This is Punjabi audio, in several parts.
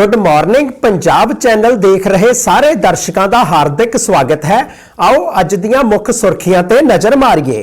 ਗੁੱਡ ਮਾਰਨਿੰਗ ਪੰਜਾਬ ਚੈਨਲ ਦੇਖ ਰਹੇ ਸਾਰੇ ਦਰਸ਼ਕਾਂ ਦਾ ਹਾਰਦਿਕ ਸਵਾਗਤ ਹੈ। ਆਓ ਅੱਜ ਦੀਆਂ ਮੁੱਖ ਸੁਰਖੀਆਂ ਤੇ ਨਜ਼ਰ ਮਾਰੀਏ।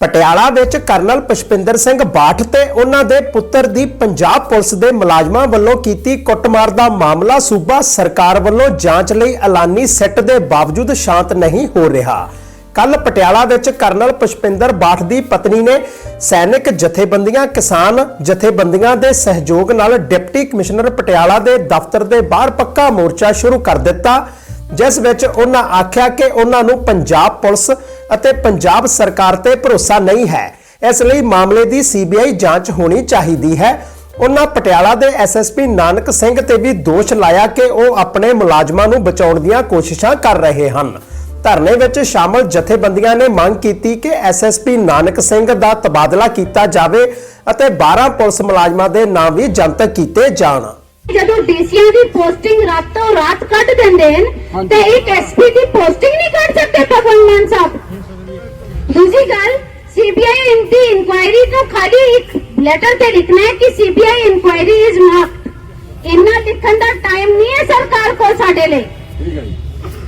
ਪਟਿਆਲਾ ਵਿੱਚ ਕਰਨਲ ਪੁਸ਼ਪਿੰਦਰ ਸਿੰਘ ਬਾਠ ਤੇ ਉਹਨਾਂ ਦੇ ਪੁੱਤਰ ਦੀ ਪੰਜਾਬ ਪੁਲਿਸ ਦੇ ਮੁਲਾਜ਼ਮਾਂ ਵੱਲੋਂ ਕੀਤੀ ਕੁੱਟਮਾਰ ਦਾ ਮਾਮਲਾ ਸੂਬਾ ਸਰਕਾਰ ਵੱਲੋਂ ਜਾਂਚ ਲਈ ਐਲਾਨੀ ਸੈੱਟ ਦੇ ਬਾਵਜੂਦ ਸ਼ਾਂਤ ਨਹੀਂ ਹੋ ਰਿਹਾ। ਕੱਲ ਪਟਿਆਲਾ ਵਿੱਚ ਕਰਨਲ ਪੁਸ਼ਪਿੰਦਰ ਬਾਠ ਦੀ ਪਤਨੀ ਨੇ ਸੈਨਿਕ ਜਥੇਬੰਦੀਆਂ, ਕਿਸਾਨ ਜਥੇਬੰਦੀਆਂ ਦੇ ਸਹਿਯੋਗ ਨਾਲ ਡਿਪਟੀ ਕਮਿਸ਼ਨਰ ਪਟਿਆਲਾ ਦੇ ਦਫ਼ਤਰ ਦੇ ਬਾਹਰ ਪੱਕਾ ਮੋਰਚਾ ਸ਼ੁਰੂ ਕਰ ਦਿੱਤਾ, ਜਿਸ ਵਿੱਚ ਉਹਨਾਂ ਆਖਿਆ ਕਿ ਉਹਨਾਂ ਨੂੰ ਪੰਜਾਬ ਪੁਲਿਸ ਅਤੇ ਪੰਜਾਬ ਸਰਕਾਰ ਤੇ ਭਰੋਸਾ ਨਹੀਂ ਹੈ। ਇਸ ਲਈ ਮਾਮਲੇ ਦੀ ਸੀਬੀਆਈ ਜਾਂਚ ਹੋਣੀ ਚਾਹੀਦੀ ਹੈ। ਉਹਨਾਂ ਪਟਿਆਲਾ ਦੇ ਐਸਐਸਪੀ ਨਾਨਕ ਸਿੰਘ ਤੇ ਵੀ ਦੋਸ਼ ਲਾਇਆ ਕਿ ਉਹ ਆਪਣੇ ਮੁਲਾਜ਼ਮਾਂ ਨੂੰ ਬਚਾਉਣ ਦੀਆਂ ਕੋਸ਼ਿਸ਼ਾਂ ਕਰ ਰਹੇ ਹਨ। ਧਰਨੇ ਵਿੱਚ ਸ਼ਾਮਲ ਜਥੇਬੰਦੀਆਂ ਨੇ ਮੰਗ ਕੀਤੀ ਕਿ ਐਸਐਸਪੀ ਨਾਨਕ ਸਿੰਘ ਦਾ ਤਬਾਦਲਾ ਕੀਤਾ ਜਾਵੇ ਅਤੇ 12 ਪੁਲਿਸ ਮੁਲਾਜ਼ਮਾਂ ਦੇ ਨਾਮ ਵੀ ਜਨਤਕ ਕੀਤੇ ਜਾਣ। ਜਦੋਂ ਡੀਸੀਆਂ ਦੀ ਪੋਸਟਿੰਗ ਰਾਤੋਂ ਰਾਤ ਕੱਢ ਦਿੰਦੇ ਨੇ ਤੇ ਇੱਕ ਐਸਪੀ ਦੀ ਪੋਸਟਿੰਗ ਨਹੀਂ ਕੱਢ ਸਕਦੇ ਭਗਵੰਤ ਮਾਨ ਸਾਹਿਬ। ਦੂਜੀ ਗੱਲ ਸੀਬੀਆਈ ਦੀ ਇਨਕੁਆਇਰੀ ਨੂੰ ਖਾਲੀ ਇੱਕ ਲੈਟਰ ਤੇ ਲਿਖਣਾ ਹੈ ਕਿ ਸੀਬੀਆਈ ਇਨਕੁਆਇਰੀ ਇਜ਼ ਮਾਰਕਡ ਇੰਨਾ ਲਿਖਣ ਦਾ ਟਾਈਮ ਨਹੀਂ ਹੈ ਸਰਕਾਰ ਕੋਲ ਸਾਡੇ ਲਈ।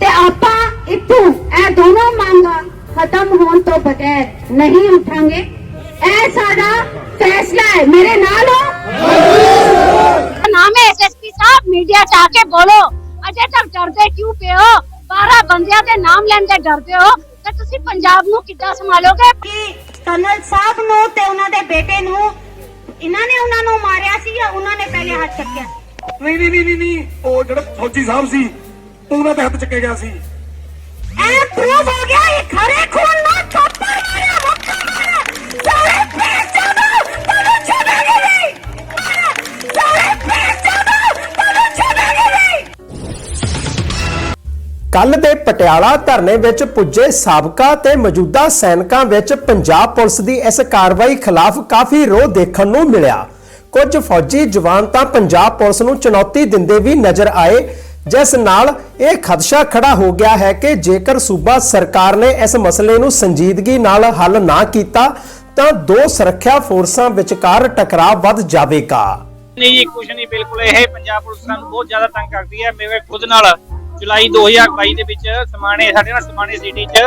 ਤੇ ਆਪਾਂ ਇੱਥੋਂ ਇਹ ਦੋਨੋਂ ਮੰਗਾਂ ਖਤਮ ਹੋਣ ਤੋਂ ਬਗੈਰ ਨਹੀਂ ਉਠਾਂਗੇ। ਇਹ ਸਾਡਾ ਫੈਸਲਾ ਹੈ। ਮੇਰੇ ਨਾਲ ਹੋ? ਨਾਮ ਹੈ ਐਸਐਸਪੀ ਸਾਹਿਬ। ਮੀਡੀਆ ਚ ਆ ਕੇ ਬੋਲੋ। ਅਜੇ ਤੱਕ ਡਰਦੇ ਕਿਉਂ ਪਏ ਹੋ? 12 ਬੰਦਿਆਂ ਦੇ ਨਾਮ ਲੈਣ ਦੇ ਡਰਦੇ ਹੋ? ਤੇ ਤੁਸੀਂ ਪੰਜਾਬ ਨੂੰ ਕਿੱਦਾਂ ਸੰਭਾਲੋਗੇ? ਕਿ ਕਰਨਲ ਸਾਹਿਬ ਨੂੰ ਤੇ ਉਹਨਾਂ ਦੇ ਬੇਟੇ ਨੂੰ ਇਹਨਾਂ ਨੇ ਉਹਨਾਂ ਨੂੰ ਮਾਰਿਆ ਸੀ ਜਾਂ ਉਹਨਾਂ ਨੇ ਪਹਿਲੇ ਹੱਥ ਚੱਕਿਆ? ਨਹੀਂ ਨਹੀਂ ਨਹੀਂ ਨਹੀਂ। ਉਹ ਜਿਹੜਾ ਫੌਜੀ ਸਾਹਿਬ ਸੀ ਉਹਨਾਂ ਦੇ ਹੱਥ ਚੱਕੇ ਗਿਆ ਸੀ। ਇਹ ਪ੍ਰੂਵ ਹੋ ਗਿਆ ਇਹ ਖਰੇ ਖੂਨ ਨਾਲ ਥੱਪੜ ਮਾਰਿਆ ਮੁੱਕਾ ਮਾਰਿਆ। ਸਾਰੇ ਪੇਟ ਚੋਦੋ ਤੁਹਾਨੂੰ ਛੱਡਾਂਗੇ ਨਹੀਂ ਸਾਰੇ ਪੇਟ ਚੋਦੋ ਤੁਹਾਨੂੰ ਛੱਡਾਂਗੇ ਨਹੀਂ ਕੱਲ ਦੇ ਪਟਿਆਲਾ ਧਰਨੇ ਵਿੱਚ ਪੁੱਜੇ ਸਾਬਕਾ ਤੇ ਮੌਜੂਦਾ ਸੈਨਿਕਾਂ ਵਿੱਚ ਪੰਜਾਬ ਪੁਲਿਸ ਦੀ ਇਸ ਕਾਰਵਾਈ ਖਿਲਾਫ ਕਾਫੀ ਰੋਹ ਦੇਖਣ ਨੂੰ ਮਿਲਿਆ। ਕੁਝ ਫੌਜੀ ਜਵਾਨ ਤਾਂ ਪੰਜਾਬ ਪੁਲਿਸ ਨੂੰ ਚੁਣੌਤੀ ਦਿੰਦੇ ਵੀ ਨਜ਼ਰ ਆਏ ਜਿਸ ਨਾਲ ਇਹ ਖਦਸ਼ਾ ਖੜਾ ਹੋ ਗਿਆ ਹੈ ਕਿ ਜੇਕਰ ਸੂਬਾ ਸਰਕਾਰ ਨੇ ਇਸ ਮਸਲੇ ਨੂੰ ਸੰਜੀਦਗੀ ਨਾਲ ਹੱਲ ਨਾ ਕੀਤਾ, ਤਾਂ ਦੋ ਸੁਰੱਖਿਆ ਫੋਰਸਾਂ ਵਿਚਕਾਰ ਟਕਰਾਅ ਵੱਧ ਜਾਵੇਗਾ। ਨਹੀਂ ਜੀ ਕੁਝ ਨਹੀਂ, ਬਿਲਕੁਲ ਇਹ ਪੰਜਾਬ ਪੁਲਿਸ ਸਾਨੂੰ ਬਹੁਤ ਜ਼ਿਆਦਾ ਤੰਗ ਕਰਦੀ ਹੈ। ਮੇਰੇ ਖੁਦ ਨਾਲ ਜੁਲਾਈ 2022 ਦੇ ਵਿੱਚ ਸਮਾਣੇ, ਸਾਡੇ ਨਾਲ ਸਮਾਣੇ ਸਿਟੀ 'ਚ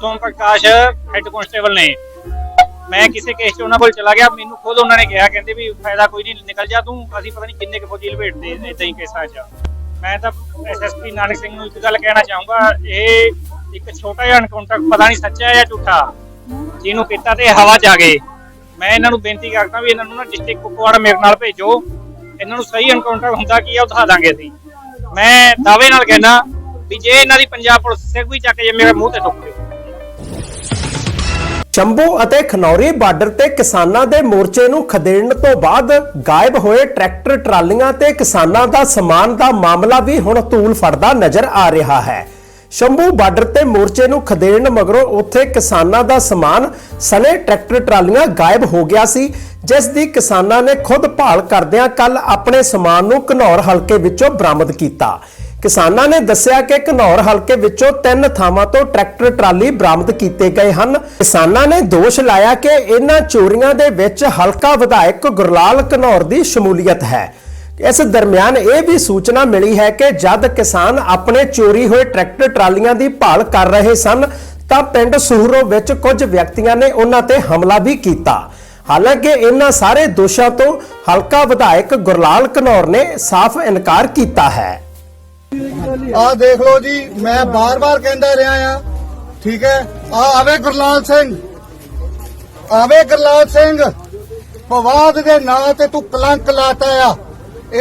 ਸੋਮ ਪ੍ਰਕਾਸ਼ ਹੈੱਡ ਕਨਸਟੇਬਲ ਨੇ। ਮੈਂ ਕਿਸੇ ਕੇਸ 'ਚ ਉਹਨਾਂ ਕੋਲ ਚਲਾ ਗਿਆ, ਮੈਨੂੰ ਖੁਦ ਉਹਨਾਂ ਨੇ ਕਿਹਾ, ਕਹਿੰਦੇ ਵੀ ਫਾਇਦਾ ਕੋਈ ਨਹੀਂ, ਨਿਕਲ ਜਾ ਤੂੰ, ਅਸੀਂ ਪਤਾ ਨਹੀਂ ਕਿੰਨੇ ਕੁ ਫੌਜੀ ਲਪੇਟਦੇ ਇਦਾਂ ਹੀ ਕੇਸਾਂ 'ਚ। ਮੈਂ ਤਾਂ ਐਸਐਸਪੀ ਨਾਨਕ ਸਿੰਘ ਨੂੰ ਇੱਕ ਗੱਲ ਕਹਿਣਾ ਚਾਹੂੰਗਾ, ਇਹ ਇੱਕ ਛੋਟਾ ਜਿਹਾ ਐਨਕਾਊਂਟਰ ਪਤਾ ਨਹੀਂ ਸੱਚਾ ਜਾਂ ਝੂਠਾ, ਜਿਹਨੂੰ ਕੀਤਾ ਤੇ ਹਵਾ 'ਚ ਆ ਗਏ। ਮੈਂ ਇਹਨਾਂ ਨੂੰ ਬੇਨਤੀ ਕਰਦਾ ਵੀ ਇਹਨਾਂ ਨੂੰ ਨਾ ਡਿਸਟ੍ਰਿਕਟ ਕੁਪਵਾੜਾ ਮੇਰੇ ਨਾਲ ਭੇਜੋ। ਇਹਨਾਂ ਨੂੰ ਸਹੀ ਐਨਕਾਊਂਟਰ ਹੁੰਦਾ ਕੀ ਆ, ਉਹ ਦਿਖਾ ਦਾਂਗੇ ਅਸੀਂ। ਮੈਂ ਦਾਅਵੇ ਨਾਲ ਕਹਿਣਾ ਵੀ ਜੇ ਇਹਨਾਂ ਦੀ ਪੰਜਾਬ ਪੁਲਿਸ ਸਿਰ ਵੀ ਚੱਕ ਜੇ ਮੇਰੇ ਮੂੰਹ ਤੇ ਥੁੱਕ ਦਿਓ ਸ਼ੰਭੂ ਅਤੇ ਖਨੌਰੀ ਬਾਰਡਰ ਤੇ ਕਿਸਾਨਾਂ ਦੇ ਮੋਰਚੇ ਨੂੰ ਖਦੇੜਨ ਤੋਂ ਬਾਅਦ ਗਾਇਬ ਹੋਏ ਟਰੈਕਟਰ, ਟਰਾਲੀਆਂ ਤੇ ਕਿਸਾਨਾਂ ਦਾ ਸਮਾਨ ਦਾ ਮਾਮਲਾ ਵੀ ਹੁਣ ਧੂਲ ਫੜਦਾ ਨਜ਼ਰ ਆ ਰਿਹਾ ਹੈ। ਸ਼ੰਭੂ ਬਾਰਡਰ ਤੇ ਮੋਰਚੇ ਨੂੰ ਖਦੇੜਨ ਮਗਰੋਂ ਉੱਥੇ ਕਿਸਾਨਾਂ ਦਾ ਸਮਾਨ ਸਨੇ ਟਰੈਕਟਰ, ਟਰਾਲੀਆਂ ਗਾਇਬ ਹੋ ਗਿਆ ਸੀ, ਜਿਸ ਦੀ ਕਿਸਾਨਾਂ ਨੇ ਖੁਦ ਭਾਲ ਕਰਦਿਆਂ ਕੱਲ ਆਪਣੇ ਸਮਾਨ ਨੂੰ ਘਨੌਰ ਹਲਕੇ ਵਿੱਚੋਂ ਬਰਾਮਦ ਕੀਤਾ। ਕਿਸਾਨਾਂ ਨੇ ਦੱਸਿਆ ਕਿ ਘਨੌਰ ਹਲਕੇ ਵਿੱਚੋਂ ਤਿੰਨ ਥਾਵਾਂ ਤੋਂ ਟਰੈਕਟਰ, ਟਰਾਲੀ ਬਰਾਮਦ ਕੀਤੇ ਗਏ ਹਨ। ਕਿਸਾਨਾਂ ਨੇ ਦੋਸ਼ ਲਾਇਆ ਕਿ ਇਹਨਾਂ ਚੋਰੀਆਂ ਦੇ ਵਿੱਚ ਹਲਕਾ ਵਿਧਾਇਕ ਗੁਰਲਾਲ ਘਨੌਰ ਦੀ ਸ਼ਮੂਲੀਅਤ ਹੈ। ਇਸ ਦਰਮਿਆਨ ਇਹ ਵੀ ਸੂਚਨਾ ਮਿਲੀ ਹੈ ਕਿ ਜਦ ਕਿਸਾਨ ਆਪਣੇ ਚੋਰੀ ਹੋਏ ਟਰੈਕਟਰ, ਟਰਾਲੀਆਂ ਦੀ ਭਾਲ ਕਰ ਰਹੇ ਸਨ, ਤਾਂ ਪਿੰਡ ਸੂਹਰੋ ਵਿੱਚ ਕੁਝ ਵਿਅਕਤੀਆਂ ਨੇ ਉਹਨਾਂ ਤੇ ਹਮਲਾ ਵੀ ਕੀਤਾ। ਹਾਲਾਂਕਿ ਇਹਨਾਂ ਸਾਰੇ ਦੋਸ਼ਾਂ ਤੋਂ ਹਲਕਾ ਵਿਧਾਇਕ ਗੁਰਲਾਲ ਘਨੌਰ ਨੇ ਸਾਫ਼ ਇਨਕਾਰ ਕੀਤਾ ਹੈ। ਆ ਦੇਖ ਲਓ ਜੀ ਮੈਂ ਬਾਰ-ਬਾਰ ਕਹਿੰਦਾ ਰਿਹਾ ਆ। ਠੀਕ ਹੈ? ਆ ਆਵੇ ਗੁਰਲਾਲ ਸਿੰਘ। ਆਵੇ ਗੁਰਲਾਲ ਸਿੰਘ। ਪਵਾਦ ਦੇ ਨਾਂ ਤੇ ਤੂੰ ਕਲੰਕ ਲਾਤਾ ਆ।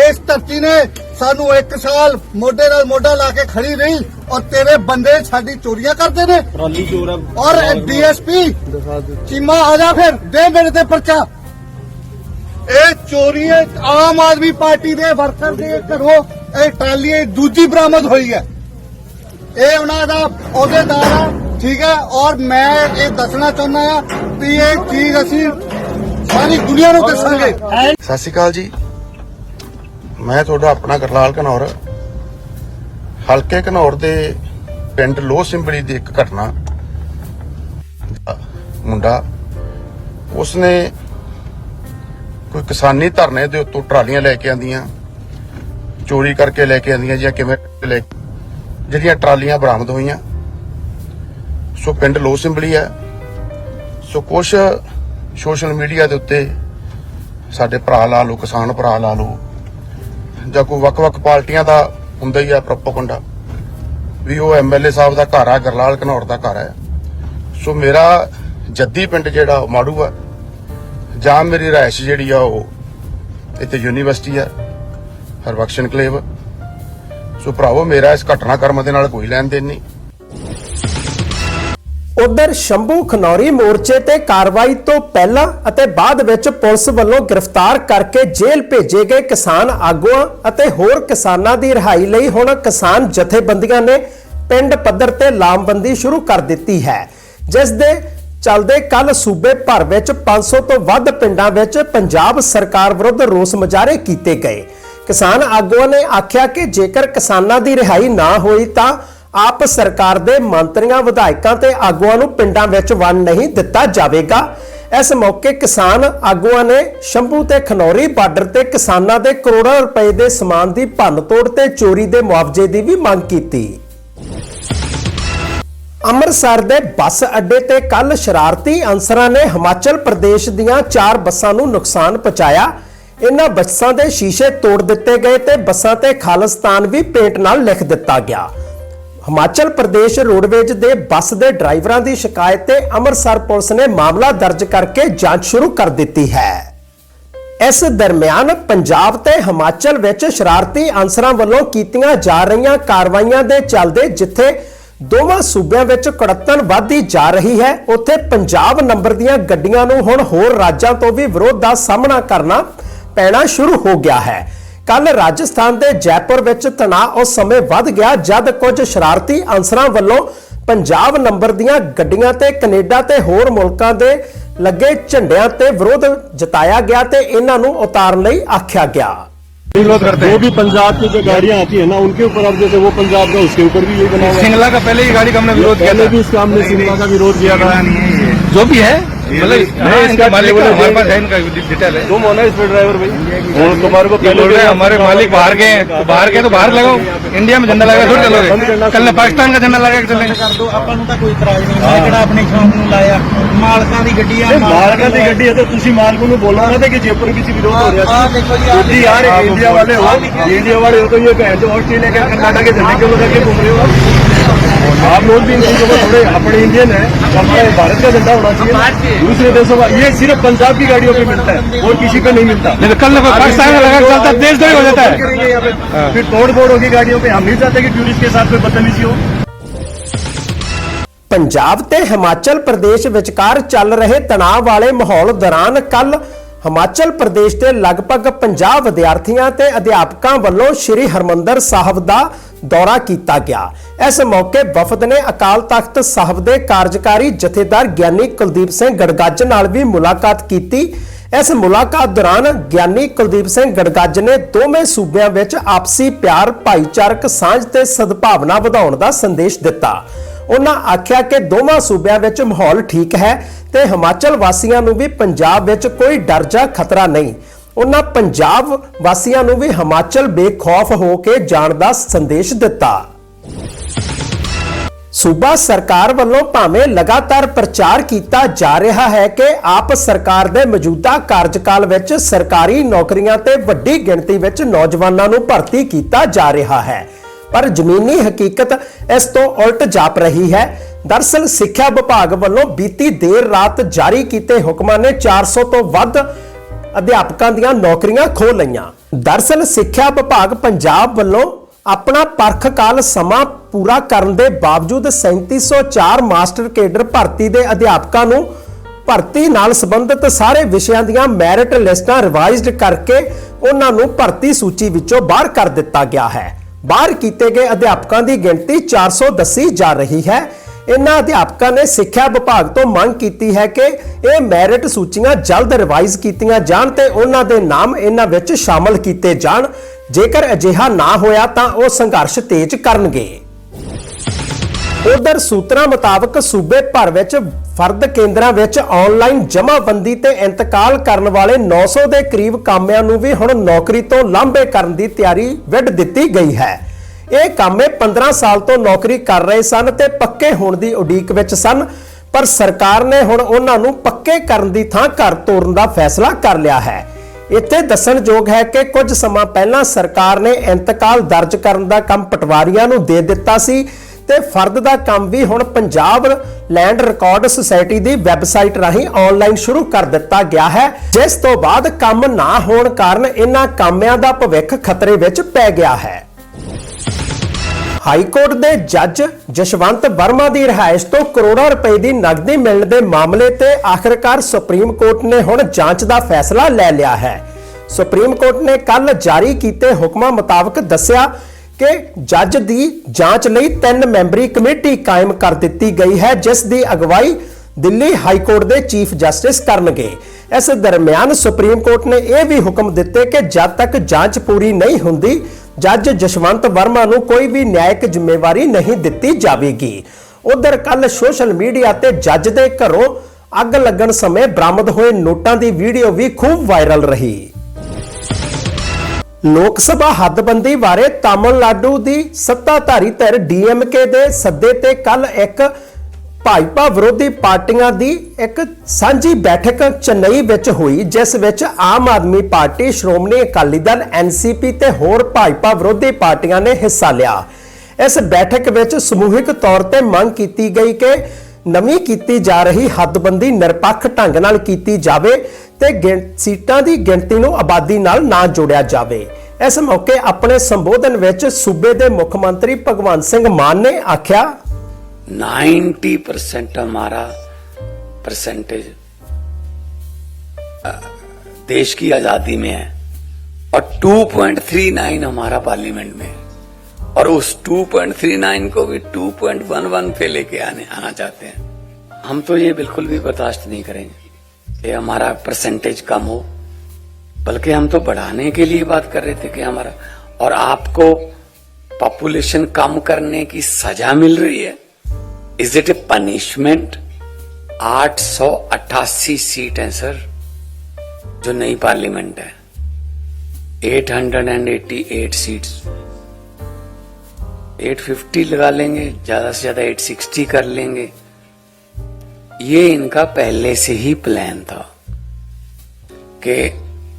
ਇਸ ਧਰਤੀ ਨੇ ਸਾਨੂੰ ਇੱਕ ਸਾਲ ਮੋਢੇ ਨਾਲ ਮੋਢਾ ਲਾ ਕੇ ਖੜੀ ਰਹੀ ਔਰ ਤੇਰੇ ਬੰਦੇ ਸਾਡੀ ਚੋਰੀਆਂ ਕਰਦੇ ਨੇ। ਟਰਾਲੀ ਚੋਰ ਔਰ ਡੀਐਸਪੀ ਚੀਮਾ ਆ ਜਾ ਫਿਰ ਦੇ ਮੇਰੇ ਤੇ ਪਰਚਾ। ਇਹ ਚੋਰੀ ਹੈ ਆਮ ਆਦਮੀ ਪਾਰਟੀ ਦੇ ਵਰਕਰ ਦੇ ਘਰੋਂ ਇਹ ਟਰਾਲੀ ਇਹ ਦੂਜੀ ਬਰਾਮਦ ਹੋਈ ਹੈ। ਇਹ ਉਹਨਾਂ ਦਾ ਅਹੁਦੇਦਾਰ ਆ, ਠੀਕ ਹੈ? ਔਰ ਮੈਂ ਇਹ ਦੱਸਣਾ ਚਾਹੁੰਦਾ ਆ ਵੀ ਇਹ ਚੀਜ਼ ਅਸੀਂ ਸਾਰੀ ਦੁਨੀਆ ਨੂੰ ਦੱਸਾਂਗੇ। ਸਤਿ ਸ਼੍ਰੀ ਅਕਾਲ ਜੀ। ਮੈਂ ਤੁਹਾਡਾ ਆਪਣਾ ਗਰਲਾਲ ਘਨੌਰ। ਹਲਕੇ ਘਨੌਰ ਦੇ ਪਿੰਡ ਲੋਹ ਸਿੰਬੜੀ ਦੀ ਇੱਕ ਘਟਨਾ ਮੁੰਡਾ, ਉਸਨੇ ਕੋਈ ਕਿਸਾਨੀ ਧਰਨੇ ਦੇ ਉੱਤੋਂ ਟਰਾਲੀਆਂ ਲੈ ਕੇ ਆਂਦੀਆਂ ਚੋਰੀ ਕਰਕੇ ਲੈ ਕੇ ਆਂਦੀਆਂ ਜਾਂ ਕਿਵੇਂ ਲੈ ਜਿਹੜੀਆਂ ਟਰਾਲੀਆਂ ਬਰਾਮਦ ਹੋਈਆਂ। ਸੋ ਪਿੰਡ ਲੋ ਸਿੰਬਲੀ ਹੈ ਸੋ ਕੁਛ ਸੋਸ਼ਲ ਮੀਡੀਆ ਦੇ ਉੱਤੇ ਸਾਡੇ ਭਰਾ ਲਾ ਲਓ, ਕਿਸਾਨ ਭਰਾ ਲਾ ਲਓ, ਜਾਂ ਕੋਈ ਵੱਖ-ਵੱਖ ਪਾਰਟੀਆਂ ਦਾ ਹੁੰਦਾ ਹੀ ਆ ਪ੍ਰੋਪਗੈਂਡਾ, ਵੀ ਉਹ ਐਮਐਲਏ ਸਾਹਿਬ ਦਾ ਘਰ ਆ, ਗਰਲਾਲ ਘਨੌਰ ਦਾ ਘਰ ਹੈ ਸੋ ਮੇਰਾ ਜੱਦੀ ਪਿੰਡ ਜਿਹੜਾ, ਉਹ ਮਾੜੂ ਆ। ਜਾਂ ਮੇਰੀ ਰਾਇਸ਼ ਜਿਹੜੀ ਆ, ਉਹ ਇੱਥੇ ਯੂਨੀਵਰਸਿਟੀ ਆ। ਹਰਬਖਸ਼ ਕਲੇਵ ਸੋ ਭਰਾਵੋ, ਮੇਰਾ ਇਸ ਘਟਨਾਕ੍ਰਮ ਦੇ ਨਾਲ ਕੋਈ ਲੈਣ ਦੇਣ ਨਹੀਂ। ਉਧਰ ਸ਼ੰਭੂ ਖਨੌਰੀ ਮੋਰਚੇ ਤੇ ਕਾਰਵਾਈ ਤੋਂ ਪਹਿਲਾਂ ਅਤੇ ਬਾਅਦ ਵਿੱਚ ਪੁਲਿਸ ਵੱਲੋਂ ਗ੍ਰਿਫਤਾਰ ਕਰਕੇ ਜੇਲ੍ਹ ਭੇਜੇ ਗਏ ਕਿਸਾਨ ਆਗੂਆਂ ਅਤੇ ਹੋਰ ਕਿਸਾਨਾਂ ਦੀ ਰਿਹਾਈ ਲਈ ਹੁਣ ਕਿਸਾਨ ਜਥੇਬੰਦੀਆਂ ਨੇ ਪਿੰਡ ਪੱਧਰ ਤੇ ਲਾਮਬੰਦੀ ਸ਼ੁਰੂ ਕਰ ਦਿੱਤੀ ਹੈ, ਜਿਸ ਦੇ ਚੱਲਦੇ ਕੱਲ ਸੂਬੇ ਭਰ ਵਿੱਚ 500 ਤੋਂ ਵੱਧ ਪਿੰਡਾਂ ਵਿੱਚ ਪੰਜਾਬ ਸਰਕਾਰ ਵਿਰੁੱਧ ਰੋਸ ਮੁਜ਼ਾਹਰੇ ਕੀਤੇ ਗਏ। ਕਿਸਾਨ ਆਗੂਆਂ ਨੇ ਆਖਿਆ ਕਿ ਜੇਕਰ ਕਿਸਾਨਾਂ ਦੀ ਰਿਹਾਈ ਨਾ ਹੋਈ ਤਾਂ ਆਪ ਸਰਕਾਰ ਦੇ ਮੰਤਰੀਆਂ, ਵਿਧਾਇਕਾਂ ਤੇ ਆਗੂਆਂ ਨੂੰ ਪਿੰਡਾਂ ਵਿੱਚ ਵੰਡ ਨਹੀਂ ਦਿੱਤਾ ਜਾਵੇਗਾ। ਇਸ ਮੌਕੇ ਕਿਸਾਨ ਆਗੂਆਂ ਨੇ ਸ਼ੰਭੂ ਤੇ ਖਨੌਰੀ ਬਾਰਡਰ ਤੇ ਕਿਸਾਨਾਂ ਦੇ ਕਰੋੜਾਂ ਰੁਪਏ ਦੇ ਸਮਾਨ ਦੀ ਭੰਨਤੋੜ ਤੇ ਚੋਰੀ ਦੇ ਮੁਆਵਜ਼ੇ ਦੀ ਵੀ ਮੰਗ ਕੀਤੀ। ਅੰਮ੍ਰਿਤਸਰ ਦੇ ਬੱਸ ਅੱਡੇ ਤੇ ਕੱਲ ਸ਼ਰਾਰਤੀ ਅਨਸਰਾਂ ਨੇ ਹਿਮਾਚਲ ਪ੍ਰਦੇਸ਼ ਦੀਆਂ ਚਾਰ ਬੱਸਾਂ ਨੂੰ ਨੁਕਸਾਨ ਪਹੁੰਚਾਇਆ। ਇਹਨਾਂ ਬੱਸਾਂ ਦੇ ਸ਼ੀਸ਼ੇ ਤੋੜ ਦਿੱਤੇ ਗਏ ਤੇ ਬੱਸਾਂ ਤੇ ਖਾਲਿਸਤਾਨ ਵੀ ਪੇਂਟ ਨਾਲ ਲਿਖ ਦਿੱਤਾ ਗਿਆ। ਹਿਮਾਚਲ ਪ੍ਰਦੇਸ਼ ਰੋਡਵੇਜ ਦੇ ਬੱਸ ਦੇ ਡਰਾਈਵਰਾਂ ਦੀ ਸ਼ਿਕਾਇਤ ਤੇ ਅੰਮ੍ਰਿਤਸਰ ਪੁਲਿਸ ਨੇ ਮਾਮਲਾ ਦਰਜ ਕਰਕੇ ਜਾਂਚ ਸ਼ੁਰੂ ਕਰ ਦਿੱਤੀ ਹੈ। ਇਸ ਦਰਮਿਆਨ ਪੰਜਾਬ ਤੇ ਹਿਮਾਚਲ ਵਿੱਚ ਸ਼ਰਾਰਤੀ ਅਨਸਰਾਂ ਵੱਲੋਂ ਕੀਤੀਆਂ ਜਾ ਰਹੀਆਂ ਕਾਰਵਾਈਆਂ ਦੇ ਚੱਲਦੇ ਜਿੱਥੇ ਦੋਵਾਂ ਸੂਬਿਆਂ ਵਿੱਚ ਕੜੱਤਨ ਵਧਦੀ ਜਾ ਰਹੀ ਹੈ, ਉੱਥੇ ਪੰਜਾਬ ਨੰਬਰ ਦੀਆਂ ਗੱਡੀਆਂ ਨੂੰ ਹੁਣ ਹੋਰ ਰਾਜਾਂ ਤੋਂ ਵੀ ਵਿਰੋਧ ਦਾ ਸਾਹਮਣਾ ਕਰਨਾ ਪੈਣਾ ਸ਼ੁਰੂ ਹੋ ਗਿਆ ਹੈ ਕੱਲ ਰਾਜਸਥਾਨ ਦੇ ਜੈਪੁਰ ਵਿੱਚ ਤਣਾਅ ਉਸ ਸਮੇਂ ਵੱਧ ਗਿਆ ਜਦ ਕੁਝ ਸ਼ਰਾਰਤੀ ਅਨਸਰਾਂ ਵੱਲੋਂ ਪੰਜਾਬ ਨੰਬਰ ਦੀਆਂ ਗੱਡੀਆਂ ਤੇ ਕੈਨੇਡਾ ਤੇ ਹੋਰ ਮੁਲਕਾਂ ਦੇ ਲੱਗੇ ਝੰਡਿਆਂ ਤੇ ਵਿਰੋਧ ਜਤਾਇਆ ਗਿਆ ਤੇ ਇਹਨਾਂ ਨੂੰ ਉਤਾਰਨ ਲਈ ਆਖਿਆ ਗਿਆ विरोध करते जो भी पंजाब की जो गाड़ियां आती है ना उनके ऊपर अब जैसे वो पंजाब का उसके ऊपर भी यही बना हुआ है सिंगला का पहले ही गाड़ी का हमने विरोध किया पहले था भी इसका हमने शिमला का विरोध किया था जो भी है मतलब हाँ, नहीं, इनका इसका मालिक का ड्राइवर हमारे है। पास है इनका डिटेल है तुम हो ना इसमें ड्राइवर भाई और तुम्हारे को ये पहले बोल रहे हैं भी- हमारे मालिक बाहर गए हैं तो बाहर गए तो बाहर लगाओ इंडिया में झंडा लगा थोड़ी चलोगे कल ने पाकिस्तान का झंडा लगा के चलेंगे ਕਰ ਦੋ ਆਪਾਂ ਨੂੰ ਤਾਂ ਕੋਈ ਇਤਰਾਜ਼ ਨਹੀਂ ਮੈਂ ਕਿਹੜਾ ਆਪਣੇ ਸ਼ੌਂਕ ਨੂੰ ਲਾਇਆ ਮਾਲਕਾਂ ਦੀ ਗੱਡੀ ਆ नहीं, मालका की गड्डी है तो तुसी मालक ਨੂੰ ਬੋਲਣਾ ਨਾ ਤੇ ਕਿ ਜੇਪੁਰ ਵਿੱਚ ਵਿਰੋਧ ਹੋ ਰਿਹਾ ਆਹ ਦੇਖੋ ਜੀ, ਆਹ ਤੁਸੀਂ ਯਾਰ ਇੰਡੀਆ ਵਾਲੇ ਹੋ इंडिया वाले हो तो ये भैन जो ऑस्ट्रेलिया के कनाडा के झंडे क्यों लगा के घूम रहे हो आप लोग भी इन चीजों को थोड़े अपने इंडियन है हमारे भारत का झंडा होना चाहिए दूसरे देशों का ये सिर्फ पंजाब की गाड़ियों पे मिलता है और किसी पे नहीं मिलता नहीं तो कल ने कोई पाकिस्तान का लगा के चलता है, देश द्रोही हो जाता है करेंगे यहाँ पे फिर तोड़ फोड़ होगी गाड़ियों पे हम नहीं चाहते कि टूरिस्ट के साथ कोई बदतमीजी हो ਪੰਜਾਬ ਤੇ ਹਿਮਾਚਲ ਪ੍ਰਦੇਸ਼ ਵਿਚਕਾਰ ਚੱਲ ਰਹੇ ਤਣਾਅ ਵਾਲੇ ਮਾਹੌਲ ਦੌਰਾਨ ਕੱਲ ਹਿਮਾਚਲ ਪ੍ਰਦੇਸ਼ ਦੇ ਲਗਭਗ 50 ਵਿਦਿਆਰਥੀਆਂ ਤੇ ਅਧਿਆਪਕਾਂ ਵੱਲੋਂ ਸ੍ਰੀ ਹਰਮੰਦਰ ਸਾਹਿਬ ਦਾ ਦੌਰਾ ਕੀਤਾ ਗਿਆ। ਇਸ ਮੌਕੇ ਵਫਦ ਨੇ ਅਕਾਲ ਤਖਤ ਸਾਹਿਬ ਦੇ ਕਾਰਜਕਾਰੀ ਜਥੇਦਾਰ ਗਿਆਨੀ ਕੁਲਦੀਪ ਸਿੰਘ ਗੜਗੱਜ ਨਾਲ ਵੀ ਮੁਲਾਕਾਤ ਕੀਤੀ। ਇਸ ਮੁਲਾਕਾਤ ਦੌਰਾਨ ਗਿਆਨੀ ਕੁਲਦੀਪ ਸਿੰਘ ਗੜਗੱਜ ਨੇ ਦੋਵੇਂ ਸੂਬਿਆਂ ਵਿੱਚ ਆਪਸੀ ਪਿਆਰ, ਭਾਈਚਾਰਕ ਸਾਂਝ ਤੇ ਸਦਭਾਵਨਾ ਵਧਾਉਣ ਦਾ ਸੰਦੇਸ਼ ਦਿੱਤਾ। ਉਹਨਾਂ ਆਖਿਆ ਕਿ ਦੋਵਾਂ ਸੂਬਿਆਂ ਵਿੱਚ ਮਾਹੌਲ ਠੀਕ ਹੈ ਤੇ ਹਿਮਾਚਲ ਵਾਸੀਆਂ ਨੂੰ ਵੀ ਪੰਜਾਬ ਵਿੱਚ ਕੋਈ ਡਰ ਜਾਂ ਖਤਰਾ ਨਹੀਂ। ਉਹਨਾਂ ਪੰਜਾਬ ਵਾਸੀਆਂ ਨੂੰ ਵੀ ਹਿਮਾਚਲ ਬੇਖੌਫ ਹੋ ਕੇ ਜਾਣ ਦਾ ਸੰਦੇਸ਼ ਦਿੱਤਾ। ਸੂਬਾ ਸਰਕਾਰ ਵੱਲੋਂ ਭਾਵੇਂ ਲਗਾਤਾਰ ਪ੍ਰਚਾਰ ਕੀਤਾ ਜਾ ਰਿਹਾ ਹੈ ਕਿ ਆਪ ਸਰਕਾਰ ਦੇ ਮੌਜੂਦਾ ਕਾਰਜਕਾਲ ਵਿੱਚ ਸਰਕਾਰੀ ਨੌਕਰੀਆਂ ਤੇ ਵੱਡੀ ਗਿਣਤੀ ਵਿੱਚ ਨੌਜਵਾਨਾਂ ਨੂੰ ਭਰਤੀ ਕੀਤਾ ਜਾ ਰਿਹਾ ਹੈ। ਪਰ ਜ਼ਮੀਨੀ ਹਕੀਕਤ ਇਸ ਤੋਂ ਉਲਟ ਜਾਪ ਰਹੀ ਹੈ। ਦਰਸਲ ਸਿੱਖਿਆ ਵਿਭਾਗ ਵੱਲੋਂ ਬੀਤੀ ਦੇਰ ਰਾਤ ਜਾਰੀ ਕੀਤੇ ਹੁਕਮਾਂ ਨੇ 400 ਤੋਂ ਵੱਧ ਅਧਿਆਪਕਾਂ ਦੀਆਂ ਨੌਕਰੀਆਂ ਖੋਹ ਲਈਆਂ। ਦਰਸਲ ਸਿੱਖਿਆ ਵਿਭਾਗ ਪੰਜਾਬ ਵੱਲੋਂ ਆਪਣਾ ਪਰਖ ਕਾਲ ਸਮਾਂ ਪੂਰਾ ਕਰਨ ਦੇ ਬਾਵਜੂਦ 3704 ਮਾਸਟਰ ਕੇਡਰ ਭਰਤੀ ਦੇ ਅਧਿਆਪਕਾਂ ਨੂੰ ਭਰਤੀ ਨਾਲ ਸੰਬੰਧਿਤ ਸਾਰੇ ਵਿਸ਼ਿਆਂ ਦੀਆਂ ਮੈਰਿਟ ਲਿਸਟਾਂ ਰਿਵਾਈਜ਼ਡ ਕਰਕੇ ਉਹਨਾਂ ਨੂੰ ਭਰਤੀ ਸੂਚੀ ਵਿੱਚੋਂ ਬਾਹਰ ਕਰ ਦਿੱਤਾ ਗਿਆ ਹੈ। ਬਾਹਰ ਕੀਤੇ ਗਏ ਅਧਿਆਪਕਾਂ ਦੀ ਗਿਣਤੀ 400 ਦੱਸੀ ਜਾ ਰਹੀ ਹੈ। ਇਨ੍ਹਾਂ ਅਧਿਆਪਕਾਂ ਨੇ ਸਿੱਖਿਆ ਵਿਭਾਗ ਤੋਂ ਮੰਗ ਕੀਤੀ ਹੈ ਕਿ ਇਹ ਮੈਰਿਟ ਸੂਚੀਆਂ ਜਲਦ ਰਿਵਾਈਜ਼ ਕੀਤੀਆਂ ਜਾਣ ਤੇ ਉਹਨਾਂ ਦੇ ਨਾਮ ਇਹਨਾਂ ਵਿੱਚ ਸ਼ਾਮਲ ਕੀਤੇ ਜਾਣ। ਜੇਕਰ ਅਜਿਹਾ ਨਾ ਹੋਇਆ ਤਾਂ ਉਹ ਸੰਘਰਸ਼ ਤੇਜ਼ ਕਰਨਗੇ। ਉਧਰ ਸੂਤਰਾਂ ਮੁਤਾਬਕ ਸੂਬੇ ਭਰ ਵਿੱਚ ਫਰਦ ਕੇਂਦਰਾਂ ਵਿੱਚ ਆਨਲਾਈਨ ਜਮਾਬੰਦੀ ਤੇ ਇੰਤਕਾਲ ਕਰਨ ਵਾਲੇ 900 ਦੇ ਕਰੀਬ ਕਾਮਿਆਂ ਨੂੰ ਵੀ ਹੁਣ ਨੌਕਰੀ ਤੋਂ ਲਾਂਭੇ ਕਰਨ ਦੀ ਤਿਆਰੀ ਵਿੱਢ ਦਿੱਤੀ ਗਈ ਹੈ। ਇਹ ਕਾਮੇ 15 ਸਾਲ ਤੋਂ ਨੌਕਰੀ ਕਰ ਰਹੇ ਸਨ ਤੇ ਪੱਕੇ ਹੋਣ ਦੀ ਉਡੀਕ ਵਿੱਚ ਸਨ, ਪਰ ਸਰਕਾਰ ਨੇ ਹੁਣ ਉਹਨਾਂ ਨੂੰ ਪੱਕੇ ਕਰਨ ਦੀ ਥਾਂ ਘਰ ਤੋਰਨ ਦਾ ਫੈਸਲਾ ਕਰ ਲਿਆ ਹੈ। ਇੱਥੇ ਦੱਸਣਯੋਗ ਹੈ ਕਿ ਕੁਝ ਸਮਾਂ ਪਹਿਲਾਂ ਸਰਕਾਰ ਨੇ ਇੰਤਕਾਲ ਦਰਜ ਕਰਨ ਦਾ ਕੰਮ ਪਟਵਾਰੀਆਂ ਨੂੰ ਦੇ ਦਿੱਤਾ ਸੀ ਤੇ ਫਰਦ ਦਾ ਕੰਮ ਵੀ ਹੁਣ ਪੰਜਾਬ ਲੈਂਡ ਰਿਕਾਰਡ ਸੁਸਾਇਟੀ ਦੀ ਵੈਬਸਾਈਟ ਰਾਹੀਂ ਆਨਲਾਈਨ ਸ਼ੁਰੂ ਕਰ ਦਿੱਤਾ ਗਿਆ ਹੈ। ਜਿਸ ਤੋਂ ਬਾਅਦ ਕੰਮ ਨਾ ਹੋਣ ਕਾਰਨ ਇਹਨਾਂ ਕਾਮਿਆਂ ਦਾ ਭਵਿੱਖ ਖਤਰੇ ਵਿੱਚ ਪੈ ਗਿਆ ਹੈ। ਹਾਈ ਕੋਰਟ ਦੇ ਜੱਜ ਜਸ਼ਵੰਤ ਵਰਮਾ ਦੀ ਰਿਹਾਇਸ਼ ਤੋਂ ਕਰੋੜਾਂ ਰੁਪਏ ਦੀ ਨਕਦੀ ਮਿਲਣ ਦੇ ਮਾਮਲੇ ਤੇ ਆਖਰਕਾਰ ਸੁਪਰੀਮ ਕੋਰਟ ਨੇ ਹੁਣ ਜਾਂਚ ਦਾ ਫੈਸਲਾ ਲੈ ਲਿਆ ਹੈ। ਸੁਪਰੀਮ ਕੋਰਟ ਨੇ ਕੱਲ ਜਾਰੀ ਕੀਤੇ ਹੁਕਮਾਂ ਮੁਤਾਬਕ ਦੱਸਿਆ ਕਿ ਜੱਜ ਦੀ ਜਾਂਚ ਲਈ ਤਿੰਨ ਮੈਂਬਰੀ ਕਮੇਟੀ ਕਾਇਮ ਕਰ ਦਿੱਤੀ ਗਈ ਹੈ, ਜਿਸ ਦੀ ਅਗਵਾਈ ਦਿੱਲੀ ਹਾਈ ਕੋਰਟ ਦੇ ਚੀਫ ਜਸਟਿਸ ਕਰਨਗੇ। ਇਸ ਦਰਮਿਆਨ ਸੁਪਰੀਮ ਕੋਰਟ ਨੇ ਇਹ ਵੀ ਹੁਕਮ ਦਿੱਤੇ ਕਿ ਜਦ ਤੱਕ ਜਾਂਚ ਪੂਰੀ ਨਹੀਂ ਹੁੰਦੀ, ਜੱਜ ਜਸ਼ਵੰਤ ਵਰਮਾ ਨੂੰ ਕੋਈ ਵੀ ਨਿਆਇਕ ਜ਼ਿੰਮੇਵਾਰੀ ਨਹੀਂ ਦਿੱਤੀ ਜਾਵੇਗੀ। ਉਧਰ ਕੱਲ ਸੋਸ਼ਲ ਮੀਡੀਆ ਤੇ ਜੱਜ ਦੇ ਘਰੋਂ ਅੱਗ ਲੱਗਣ ਸਮੇਂ ਬਰਾਮਦ ਹੋਏ ਨੋਟਾਂ ਦੀ ਵੀਡੀਓ ਵੀ ਖੂਬ ਵਾਇਰਲ ਰਹੀ। ਲੋਕ ਸਭਾ ਹੱਦਬੰਦੀ ਬਾਰੇ ਤਾਮਿਲਨਾਡੂ ਦੀ ਸੱਤਾਧਾਰੀ ਧਿਰ ਡੀਐਮਕੇ ਦੇ ਸੱਦੇ ਤੇ ਕੱਲ ਇੱਕ ਭਾਜਪਾ ਵਿਰੋਧੀ ਪਾਰਟੀਆਂ ਦੀ ਇੱਕ ਸਾਂਝੀ ਬੈਠਕ ਚੇਨਈ ਵਿੱਚ ਹੋਈ, ਜਿਸ ਵਿੱਚ ਆਮ ਆਦਮੀ ਪਾਰਟੀ ਸ਼੍ਰੋਮਣੀ ਅਕਾਲੀ ਦਲ ਐਨਸੀਪੀ ਤੇ ਹੋਰ ਭਾਜਪਾ ਵਿਰੋਧੀ ਪਾਰਟੀਆਂ ਨੇ ਹਿੱਸਾ ਲਿਆ। ਇਸ ਬੈਠਕ ਵਿੱਚ ਸਮੂਹਿਕ ਤੌਰ ਤੇ ਮੰਗ ਕੀਤੀ ਗਈ ਕਿ ਨਵੀਂ ਕੀਤੀ ਜਾ ਰਹੀ ਹੱਦਬੰਦੀ ਨਿਰਪੱਖ ਢੰਗ ਨਾਲ ਕੀਤੀ ਜਾਵੇ ਤੇ ਗਿਣ- ਸੀਟਾਂ ਦੀ ਗਿਣਤੀ ਨੂੰ ਆਬਾਦੀ ਨਾਲ ਨਾ ਜੋੜਿਆ ਜਾਵੇ ਇਸ ਮੌਕੇ ਆਪਣੇ ਸੰਬੋਧਨ ਵਿੱਚ ਸੂਬੇ ਦੇ ਮੁੱਖ ਮੰਤਰੀ ਭਗਵੰਤ ਸਿੰਘ ਮਾਨ ਨੇ ਆਖਿਆ 90 परसेंट हमारा परसेंटेज देश की आजादी में है और 2.39 हमारा पार्लियामेंट में है और उस 2.39 को भी 2.11 पे लेके आने, आना चाहते हैं। हम तो ये बिल्कुल भी बर्दाश्त नहीं करेंगे कि हमारा परसेंटेज कम हो, बल्कि हम तो बढ़ाने के लिए बात कर रहे थे कि हमारा, और आपको पॉपुलेशन कम करने की सजा मिल रही है। Is it a punishment 888 seat है सर जो नई पार्लियामेंट है। 888 सीट्स 850 लगा लेंगे ज्यादा से ज्यादा 860 कर लेंगे ये इनका पहले से ही प्लान था कि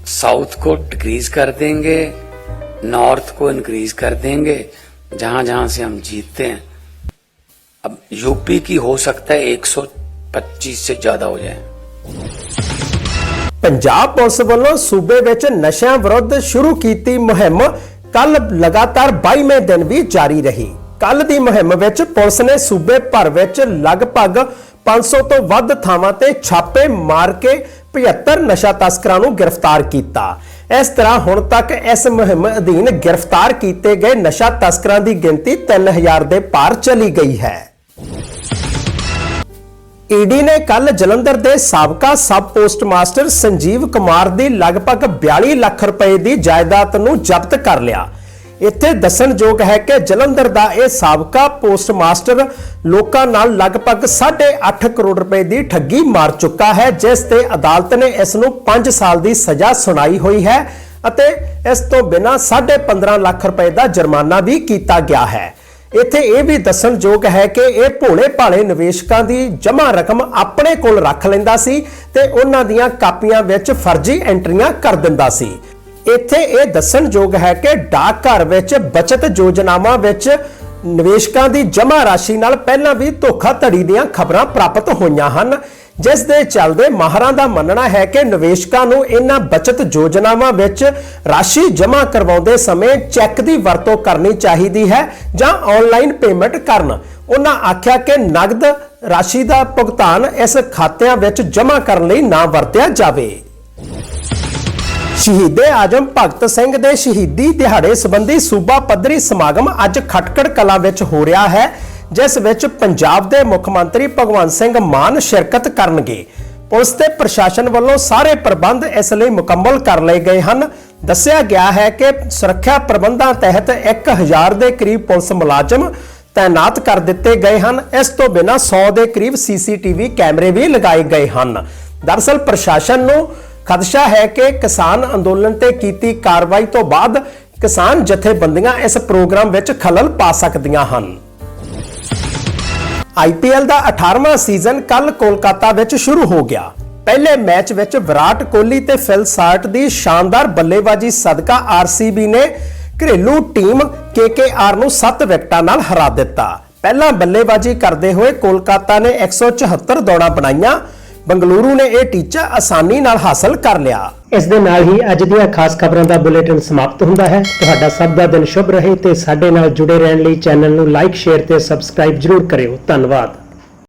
साउथ को डिक्रीज कर देंगे नॉर्थ को इंक्रीज कर देंगे जहां जहां से हम जीतते हैं अब यूपी की हो सकता है 125 से ज्यादा हो जाए ਪੰਜਾਬ ਪੁਲਿਸ ਵੱਲੋਂ ਸੂਬੇ ਵਿੱਚ ਨਸ਼ਿਆਂ ਵਿਰੁੱਧ ਸ਼ੁਰੂ ਕੀਤੀ ਮੁਹਿੰਮ ਕੱਲ ਲਗਾਤਾਰ 22ਵੇਂ ਦਿਨ ਵੀ ਜਾਰੀ ਰਹੀ। ਕੱਲ ਦੀ ਮੁਹਿੰਮ ਵਿੱਚ ਪੁਲਿਸ ਨੇ ਸੂਬੇ ਭਰ ਵਿੱਚ ਲਗਭਗ 500 ਤੋਂ ਵੱਧ ਥਾਵਾਂ ਤੇ ਛਾਪੇ ਮਾਰ ਕੇ 75 ਨਸ਼ਾ ਤਸਕਰਾਂ ਨੂੰ ਗ੍ਰਿਫਤਾਰ ਕੀਤਾ। ਇਸ ਤਰ੍ਹਾਂ ਹੁਣ ਤੱਕ ਇਸ ਮੁਹਿੰਮ ਅਧੀਨ ਗ੍ਰਿਫਤਾਰ ਕੀਤੇ ਗਏ ਨਸ਼ਾ ਤਸਕਰਾਂ ਦੀ ਗਿਣਤੀ 3000 ਦੇ ਪਾਰ ਚਲੀ ਗਈ ਹੈ। ਈਡੀ ਨੇ ਕੱਲ ਜਲੰਧਰ ਦੇ ਸਾਬਕਾ sub post master Sanjeev Kumar ਦੀ ਲਗਭਗ 42 ਲੱਖ ਰੁਪਏ ਦੀ ਜਾਇਦਾਦ ਨੂੰ ਜ਼ਬਤ ਕਰ ਲਿਆ। ਇੱਥੇ ਦੱਸਣਯੋਗ ਹੈ ਕਿ ਜਲੰਧਰ ਦਾ ਇਹ ਸਾਬਕਾ ਪੋਸਟ ਮਾਸਟਰ ਲੋਕਾਂ ਨਾਲ ਲਗਭਗ 8.5 ਕਰੋੜ ਰੁਪਏ ਦੀ ਠੱਗੀ ਮਾਰ ਚੁੱਕਾ ਹੈ, ਜਿਸ ਤੇ ਅਦਾਲਤ ਨੇ ਇਸ ਨੂੰ 5 ਸਾਲ ਦੀ ਸਜ਼ਾ ਸੁਣਾਈ ਹੋਈ ਹੈ ਅਤੇ ਇਸ ਤੋਂ ਬਿਨਾਂ 15.5 ਲੱਖ ਰੁਪਏ ਦਾ ਜੁਰਮਾਨਾ ਵੀ ਕੀਤਾ ਗਿਆ ਹੈ। ਇੱਥੇ ਇਹ ਵੀ ਦੱਸਣਯੋਗ ਹੈ ਕਿ ਇਹ ਭੋਲੇ ਭਾਲੇ ਨਿਵੇਸ਼ਕਾਂ ਦੀ ਜਮ੍ਹਾਂ ਰਕਮ ਆਪਣੇ ਕੋਲ ਰੱਖ ਲੈਂਦਾ ਸੀ ਤੇ ਉਹਨਾਂ ਦੀਆਂ ਕਾਪੀਆਂ ਵਿੱਚ ਫਰਜ਼ੀ ਐਂਟਰੀਆਂ ਕਰ ਦਿੰਦਾ ਸੀ। ਇੱਥੇ ਇਹ ਦੱਸਣਯੋਗ ਹੈ ਕਿ ਡਾਕਘਰ ਵਿੱਚ ਬਚਤ ਯੋਜਨਾਵਾਂ ਵਿੱਚ ਨਿਵੇਸ਼ਕਾਂ ਦੀ ਜਮ੍ਹਾਂ ਰਾਸ਼ੀ ਨਾਲ ਪਹਿਲਾਂ ਵੀ ਧੋਖਾਧੜੀ ਦੀਆਂ ਖਬਰਾਂ ਪ੍ਰਾਪਤ ਹੋਈਆਂ ਹਨ। ਜਿਸ ਦੇ ਚੱਲਦੇ ਮਾਹਰਾਂ ਦਾ ਮੰਨਣਾ ਹੈ ਕਿ ਨਿਵੇਸ਼ਕਾਂ ਨੂੰ ਇਹਨਾਂ ਬਚਤ ਯੋਜਨਾਵਾਂ ਵਿੱਚ ਰਾਸ਼ੀ ਜਮ੍ਹਾਂ ਕਰਵਾਉਂਦੇ ਸਮੇਂ ਚੈੱਕ ਦੀ ਵਰਤੋਂ ਕਰਨੀ ਚਾਹੀਦੀ ਹੈ ਜਾਂ ਆਨਲਾਈਨ ਪੇਮੈਂਟ ਕਰਨ। ਉਹਨਾਂ ਆਖਿਆ ਕਿ ਨਗਦ ਰਾਸ਼ੀ ਦਾ ਭੁਗਤਾਨ ਇਸ ਖਾਤਿਆਂ ਵਿੱਚ ਜਮ੍ਹਾਂ ਕਰਨ ਲਈ ਨਾ ਵਰਤਿਆ ਜਾਵੇ। ਸ਼ਹੀਦੇ ਆਜਮ ਭਗਤ ਸਿੰਘ ਦੇ ਸ਼ਹੀਦੀ ਦਿਹਾੜੇ ਸੰਬੰਧੀ ਸੂਬਾ ਪੱਧਰੀ ਸਮਾਗਮ ਅੱਜ ਖਟਕੜ ਕਲਾ ਵਿੱਚ ਹੋ ਰਿਹਾ ਹੈ। ਜਿਸ ਵਿੱਚ ਪੰਜਾਬ ਦੇ ਮੁੱਖ ਮੰਤਰੀ ਭਗਵੰਤ ਸਿੰਘ ਮਾਨ ਸ਼ਿਰਕਤ ਕਰਨਗੇ। ਪੁਲਿਸ ਤੇ ਪ੍ਰਸ਼ਾਸਨ ਵੱਲੋਂ ਸਾਰੇ ਪ੍ਰਬੰਧ ਇਸ ਲਈ ਮੁਕੰਮਲ ਕਰ ਲਏ ਗਏ ਹਨ। ਦੱਸਿਆ ਗਿਆ ਹੈ ਕਿ ਸੁਰੱਖਿਆ ਪ੍ਰਬੰਧਾਂ ਤਹਿਤ 1000 ਦੇ ਕਰੀਬ ਪੁਲਿਸ ਮੁਲਾਜ਼ਮ ਤਾਇਨਾਤ ਕਰ ਦਿੱਤੇ ਗਏ ਹਨ। ਇਸ ਤੋਂ ਬਿਨਾਂ 100 ਦੇ ਕਰੀਬ ਸੀਸੀਟੀਵੀ ਕੈਮਰੇ ਵੀ ਲਗਾਏ ਗਏ ਹਨ। ਦਰਅਸਲ ਪ੍ਰਸ਼ਾਸਨ ਨੂੰ ਖਦਸ਼ਾ ਹੈ ਕਿ ਕਿਸਾਨ ਅੰਦੋਲਨ ਤੇ ਕੀਤੀ ਕਾਰਵਾਈ ਤੋਂ ਬਾਅਦ ਕਿਸਾਨ ਜਥੇਬੰਦੀਆਂ ਇਸ ਪ੍ਰੋਗਰਾਮ ਵਿੱਚ ਖਲਲ ਪਾ ਸਕਦੀਆਂ ਹਨ। ਆਈਪੀਐਲ ਦਾ 18ਵਾਂ ਸੀਜ਼ਨ ਕੱਲ ਕੋਲਕਾਤਾ ਵਿੱਚ ਸ਼ੁਰੂ ਹੋ ਗਿਆ। ਪਹਿਲੇ ਮੈਚ ਵਿੱਚ ਵਿਰਾਟ ਕੋਹਲੀ ਤੇ ਫਿਲ ਸਾਰਟ ਦੀ ਸ਼ਾਨਦਾਰ ਬੱਲੇਬਾਜ਼ੀ ਸਦਕਾ ਆਰਸੀਬੀ ਨੇ ਘਰੇਲੂ ਟੀਮ ਕੇਕੇਆਰ ਨੂੰ 7 ਵਿਕਟਾਂ ਨਾਲ ਹਰਾ ਦਿੱਤਾ। ਪਹਿਲਾਂ ਬੱਲੇਬਾਜ਼ੀ ਕਰਦੇ ਹੋਏ ਕੋਲਕਾਤਾ ਨੇ 174 ਦੌੜਾਂ ਬਣਾਈਆਂ। ਬੰਗਲੁਰੂ ਨੇ ਇਹ ਟੀਚਾ ਆਸਾਨੀ ਨਾਲ ਹਾਸਲ ਕਰ ਲਿਆ। ਇਸ ਦੇ ਨਾਲ ਹੀ ਅੱਜ ਦੀਆਂ ਖਾਸ ਖਬਰਾਂ ਦਾ ਬੁਲੇਟਿਨ ਸਮਾਪਤ ਹੁੰਦਾ ਹੈ। ਤੁਹਾਡਾ ਸਭ ਦਾ ਦਿਨ ਸ਼ੁਭ ਰਹੇ ਤੇ ਸਾਡੇ ਨਾਲ ਜੁੜੇ ਰਹਿਣ ਲਈ ਚੈਨਲ ਨੂੰ ਲਾਈਕ, ਸ਼ੇਅਰ ਤੇ ਸਬਸਕ੍ਰਾਈਬ ਜਰੂਰ ਕਰਿਓ। ਧੰਨਵਾਦ।